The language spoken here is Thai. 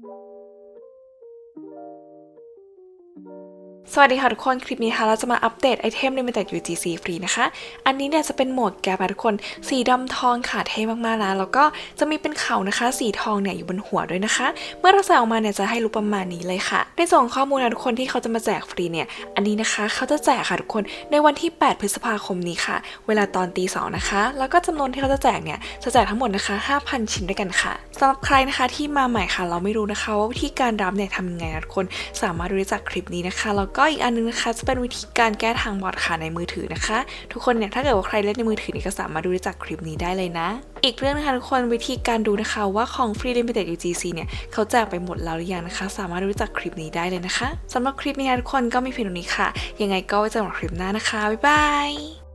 thank you สวัสดีค่ะทุกคน คลิปนี้ค่ะเราจะมาอัปเดตไอเทม Limited UGC ฟรีนะคะ อันนี้เนี่ยจะเป็นหมวกแก๊ปค่ะทุกคน สีดำทองค่ะเท่มากๆนะแล้วก็จะมีเป็นเขานะคะ สีทองเนี่ยอยู่บนหัวด้วยนะคะ เมื่อเราใส่ออกมาเนี่ยจะให้รู้ประมาณนี้เลยค่ะ ในส่วนของข้อมูลนะทุกคนที่เขาจะมาแจกฟรีเนี่ย อันนี้นะคะเขาจะแจกค่ะทุกคนในวันที่ 8 พฤษภาคมนี้ค่ะ เวลาตอนตีสองนะคะ แล้วก็จำนวนที่เขาจะแจกเนี่ยจะแจกทั้งหมดนะคะ 5,000 ชิ้นด้วยกันค่ะสำหรับใครนะคะที่มาใหม่ค่ะ เราไม่รู้นะคะว่าวิธีการรับเนี่ยทำยังไงนะทุกคนสามารถดูได้จากคลิปนี้นะคะแล้วก็อีกอันนึงนะคะจะเป็นวิธีการแก้ทางบอทค่ะในมือถือนะคะ ทุกคนเนี่ยถ้าเกิดว่าใครเล่นในมือถือนี่ก็สามารถดูได้จากคลิปนี้ได้เลยนะ อีกเรื่องนะคะทุกคนวิธีการดูนะคะว่าของ Free Limited UGC เนี่ยเขาแจกไปหมดแล้วหรือยังนะคะ สามารถดูได้จากคลิปนี้ได้เลยนะคะสำหรับคลิปนี้นะทุกคนก็มีเพียงเท่านี้ค่ะ ยังไงก็ไว้เจอกันคลิปหน้านะคะบ๊ายบาย